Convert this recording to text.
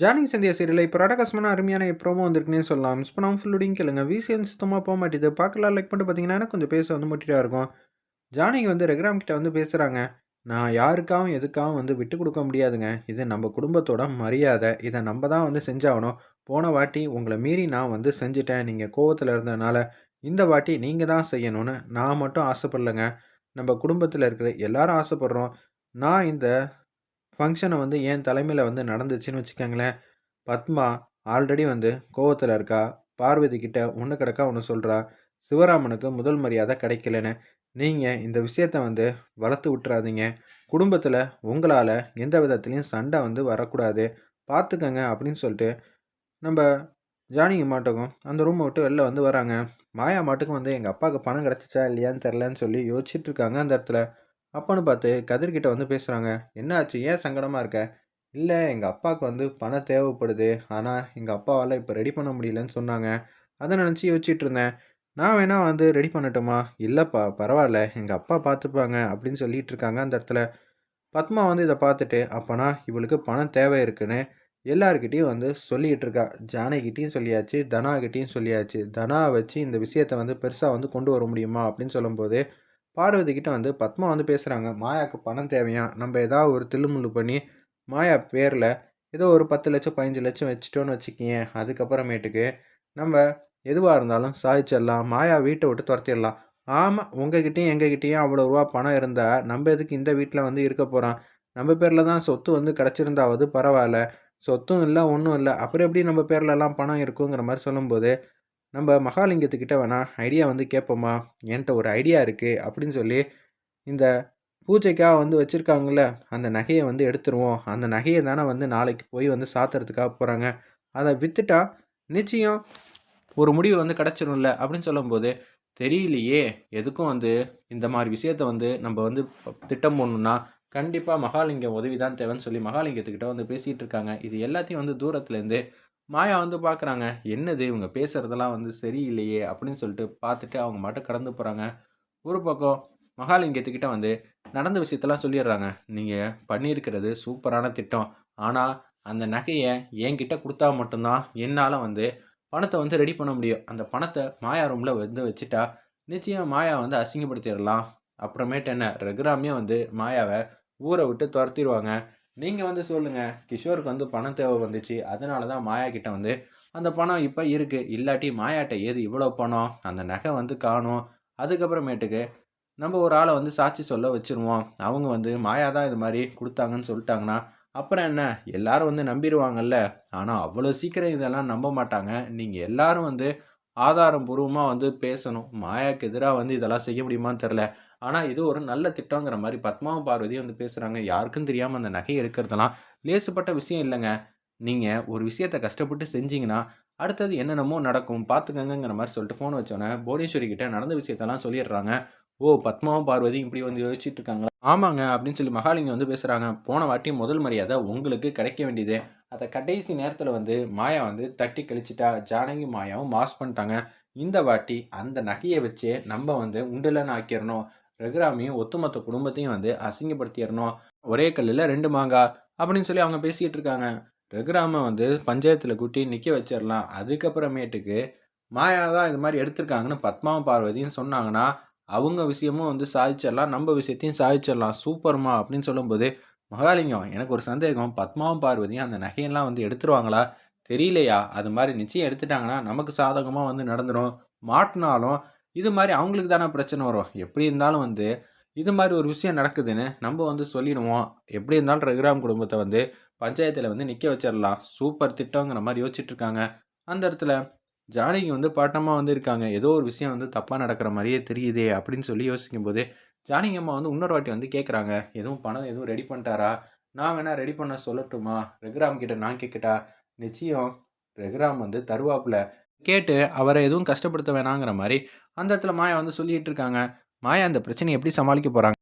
Joining Sandhya serial இப்போ ரடகசமான அருமையான promo வந்திருக்குன்னே சொல்லலாம். மிஸ் பண்ணாமல் ஃபுல்லுடிங் கேளுங்க. விசிஎன் சுத்தமாக போக மாட்டேது. பார்க்கலாம். லைக் பண்ணிட்டு பார்த்தீங்கன்னா கொஞ்சம் பேச வந்து முட்டிட்டா இருக்கும். ஜானிங் வந்து ரெகுராம் கிட்ட வந்து பேசுகிறாங்க நான் யாருக்காகவும் எதுக்காகவும் வந்து விட்டு கொடுக்க முடியாதுங்க. இது நம்ம குடும்பத்தோட மரியாதை. இதை நம்ம தான் வந்து செஞ்சாகணும். போன வாட்டி உங்களை மீறி நான் வந்து செஞ்சுட்டேன். நீங்கள் கோவத்தில் இருந்ததுனால இந்த வாட்டி நீங்கள் தான் செய்யணும்னு நான் மட்டும் ஆசைப்படலைங்க. நம்ம குடும்பத்தில் இருக்கிற எல்லாரும் ஆசைப்பட்றோம். நான் இந்த ஃபங்க்ஷனை வந்து என் தலைமையில் வந்து நடந்துச்சுன்னு வச்சுக்கோங்களேன். பத்மா ஆல்ரெடி வந்து கோவத்தில் இருக்கா? பார்வதி கிட்ட ஒன்று கிடக்கா ஒன்று சொல்கிறா சிவராமனுக்கு முதல் மரியாதை கிடைக்கலன்னு. நீங்கள் இந்த விஷயத்தை வந்து வளர்த்து விட்டுறாதீங்க. குடும்பத்தில் உங்களால் எந்த விதத்துலேயும் சண்டை வந்து வரக்கூடாது. பார்த்துக்கங்க அப்படின்னு சொல்லிட்டு நம்ம ஜானிங்க மாட்டுக்கும் அந்த ரூமை விட்டு வெளில வந்து வராங்க. மாயா மாட்டுக்கும் வந்து எங்கள் அப்பாவுக்கு பணம் கிடச்சிச்சா இல்லையான்னு தெரிலன்னு சொல்லி யோசிச்சுட்டு இருக்காங்க அந்த இடத்துல. அப்போன்னு பார்த்து கதிர்கிட்ட வந்து பேசுகிறாங்க என்ன ஆச்சு ஏன் சங்கடமாக இருக்க? இல்லை எங்கள் அப்பாவுக்கு வந்து பணம் தேவைப்படுது. ஆனால் எங்கள் அப்பாவால் இப்போ ரெடி பண்ண முடியலன்னு சொன்னாங்க. அதை நினச்சி யோசிச்சுட்டு இருந்தேன். நான் வேணால் வந்து ரெடி பண்ணட்டுமா? இல்லைப்பா பரவாயில்ல. எங்கள் அப்பா பார்த்துப்பாங்க அப்படின்னு சொல்லிட்டு இருக்காங்க அந்த இடத்துல. பத்மா வந்து இதை பார்த்துட்டு அப்போனா இவளுக்கு பணம் தேவை இருக்குன்னு எல்லாருக்கிட்டேயும் வந்து சொல்லிகிட்டு இருக்கா. ஜானகிட்டையும் சொல்லியாச்சு தனாகிட்டையும் சொல்லியாச்சு. தனா வச்சு இந்த விஷயத்தை வந்து பெருசாக வந்து கொண்டு வர முடியுமா? அப்படின்னு சொல்லும்போது பார்வதி கிட்ட வந்து பத்மா வந்து பேசுகிறாங்க மாயாவுக்கு பணம் தேவையா? நம்ம ஏதாவது ஒரு தில்லுமுள்ளு பண்ணி மாயா பேரில் ஏதோ ஒரு பத்து லட்சம் பதினஞ்சு லட்சம் வச்சுட்டோன்னு வச்சுக்கிங்க அதுக்கப்புறமேட்டுக்கு நம்ம எதுவாக இருந்தாலும் சாதிச்சிடலாம். மாயா வீட்டை விட்டு துரத்திடலாம். ஆமாம் உங்ககிட்டயும் எங்ககிட்டயும் அவ்வளோ ரூபா பணம் இருந்தால் நம்ம எதுக்கு இந்த வீட்டில் வந்து இருக்க போகிறோம் நம்ம பேரில் தான் சொத்து வந்து கிடச்சிருந்தாவது பரவாயில்ல. சொத்தும் இல்லை ஒன்றும் இல்லை. அப்புறம் எப்படி நம்ம பேர்லலாம் பணம் இருக்குங்கிற மாதிரி சொல்லும்போது நம்ம மகாலிங்கத்துக்கிட்ட வேணால் ஐடியா வந்து கேட்போமா என்கிட்ட ஒரு ஐடியா இருக்குது அப்படின்னு சொல்லி இந்த பூஜைக்காக வந்து வச்சுருக்காங்கள அந்த நகையை வந்து எடுத்துருவோம். அந்த நகையை தானே வந்து நாளைக்கு போய் வந்து சாத்துறதுக்காக போகிறாங்க அதை விற்றுட்டா நிச்சயம் ஒரு முடிவு வந்து கிடச்சிரும்ல அப்படின்னு சொல்லும்போது தெரியலையே எதுக்கும் வந்து இந்த மாதிரி விஷயத்த வந்து நம்ம வந்து திட்டம் போடணுன்னா கண்டிப்பாக மகாலிங்கம் உதவி தான் தேவைன்னு சொல்லி மகாலிங்கத்துக்கிட்ட வந்து பேசிகிட்டு இருக்காங்க. இது எல்லாத்தையும் வந்து தூரத்துலேருந்து மாயா வந்து பார்க்குறாங்க என்னது? இவங்க பேசுகிறதெல்லாம் வந்து சரியில்லையே அப்படின்னு சொல்லிட்டு பார்த்துட்டு அவங்க மட்டும் கடந்து போகிறாங்க ஒரு பக்கம் மகாலிங்கத்துக்கிட்ட வந்து நடந்த விஷயத்தெல்லாம் சொல்லிடுறாங்க. நீங்கள் பண்ணியிருக்கிறது சூப்பரான திட்டம். ஆனால் அந்த நகையை என்கிட்ட கொடுத்தா மட்டும்தான் என்னால் வந்து பணத்தை வந்து ரெடி பண்ண முடியும். அந்த பணத்தை மாயா ரூமில் வந்து வச்சுட்டா நிச்சயம் மாயா வந்து அசிங்கப்படுத்திடலாம். அப்புறமேட்டு என்ன? ரகுராமியே வந்து மாயாவை ஊரை விட்டு துரத்திடுவாங்க. நீங்கள் வந்து சொல்லுங்கள் கிஷோருக்கு வந்து பணம் தேவை வந்துச்சு அதனால தான் மாயா கிட்ட வந்து அந்த பணம் இப்போ இருக்குது இல்லாட்டி மாயாட்ட ஏது இவ்வளோ பணம் அந்த நகை வந்து காணும் அதுக்கப்புறமேட்டுக்கு நம்ம ஒரு ஆளை வந்து சாட்சி சொல்ல வச்சுருவோம் அவங்க வந்து மாயா தான் இது மாதிரி கொடுத்தாங்கன்னு சொல்லிட்டாங்கன்னா அப்புறம் என்ன எல்லாரும் வந்து நம்பிடுவாங்கல்ல ஆனால் அவ்வளோ சீக்கிரம் இதெல்லாம் நம்ப மாட்டாங்க நீங்கள் எல்லாரும் வந்து ஆதாரம் பூர்வமாக வந்து பேசணும். மாயாவுக்கு எதிராக வந்து இதெல்லாம் செய்ய முடியுமான்னு தெரில ஆனால் இது ஒரு நல்ல திட்டங்கிற மாதிரி பத்மாவும் பார்வதியும் வந்து பேசுகிறாங்க யாருக்கும் தெரியாமல் அந்த நகை எடுக்கிறதெல்லாம் லேசுப்பட்ட விஷயம் இல்லைங்க. நீங்கள் ஒரு விஷயத்தை கஷ்டப்பட்டு செஞ்சீங்கன்னா அடுத்தது என்னென்னமோ நடக்கும். பார்த்துக்கங்கிற மாதிரி சொல்லிட்டு ஃபோன் வச்சோன்னே புவனேஸ்வரி கிட்டே நடந்த விஷயத்தெல்லாம் சொல்லிடுறாங்க. ஓ பத்மாவும் பார்வதியும் இப்படி வந்து யோசிச்சுட்டு இருக்காங்களா? ஆமாங்க அப்படின்னு சொல்லி மகாலிங்கம் வந்து பேசுகிறாங்க போன வாட்டி முதல் மரியாதை உங்களுக்கு கிடைக்க வேண்டியது. அதை கடைசி நேரத்தில் வந்து மாயா வந்து தட்டி கழிச்சிட்டா ஜானகி மாயாவும் மாஸ் பண்ணிட்டாங்க. இந்த வாட்டி அந்த நகையை வச்சு நம்ம வந்து உண்டுலன்னு ஆக்கிடணும் ரகுராமையும் ஒத்துமொத்த குடும்பத்தையும் வந்து அசிங்கப்படுத்திடணும் ஒரே கல்லில் ரெண்டு மாங்காய் அப்படின்னு சொல்லி அவங்க பேசிக்கிட்டு இருக்காங்க. ரகுராம வந்து பஞ்சாயத்தில் கூட்டி நிற்க வச்சிடலாம் அதுக்கப்புறமேட்டுக்கு மாயா தான் இது மாதிரி எடுத்திருக்காங்கன்னு பத்மாவும் பார்வதியும் சொன்னாங்கன்னா அவங்க விஷயமும் வந்து சாதிச்சிடலாம் நம்ம விஷயத்தையும் சாதிச்சிடலாம் சூப்பர்மா அப்படின்னு சொல்லும்போது மகாலிங்கம் எனக்கு ஒரு சந்தேகம். பத்மாவும் பார்வதியும் அந்த நகையெல்லாம் வந்து எடுத்துருவாங்களா? தெரியலையா? அது மாதிரி நிச்சயம் எடுத்துட்டாங்கன்னா நமக்கு சாதகமாக வந்து நடந்துடும் மாட்டினாலும் இது மாதிரி அவங்களுக்கு தானே பிரச்சனை வரும். எப்படி இருந்தாலும் வந்து இது மாதிரி ஒரு விஷயம் நடக்குதுன்னு நம்ம வந்து சொல்லிடுவோம். எப்படி இருந்தாலும் ரகுராம் குடும்பத்தை வந்து பஞ்சாயத்தில் வந்து நிற்க வச்சிடலாம். சூப்பர் திட்டங்கிற மாதிரி யோசிச்சுட்டு இருக்காங்க. அந்த இடத்துல ஜானகி வந்து பாட்டமாக வந்து இருக்காங்க. ஏதோ ஒரு விஷயம் வந்து தப்பாக நடக்கிற மாதிரியே தெரியுதே அப்படின்னு சொல்லி யோசிக்கும் போது ஜானகி அம்மா வந்து இன்னொரு வாட்டி வந்து கேட்குறாங்க எதுவும் பணம் எதுவும் ரெடி பண்ணிட்டாரா? நான் வேணால் ரெடி பண்ண சொல்லட்டுமா? ரகுராம் கிட்ட நான் கேட்கட்டா நிச்சயம். ரகுராம் வந்து தருவாப்புல கேட்டு அவரை எதுவும் கஷ்டப்படுத்த வேணாங்கிற மாதிரி அந்த இடத்துல மாயா வந்து சொல்லிகிட்டு இருக்காங்க. மாயா அந்த பிரச்சனையை எப்படி சமாளிக்க போகிறாங்க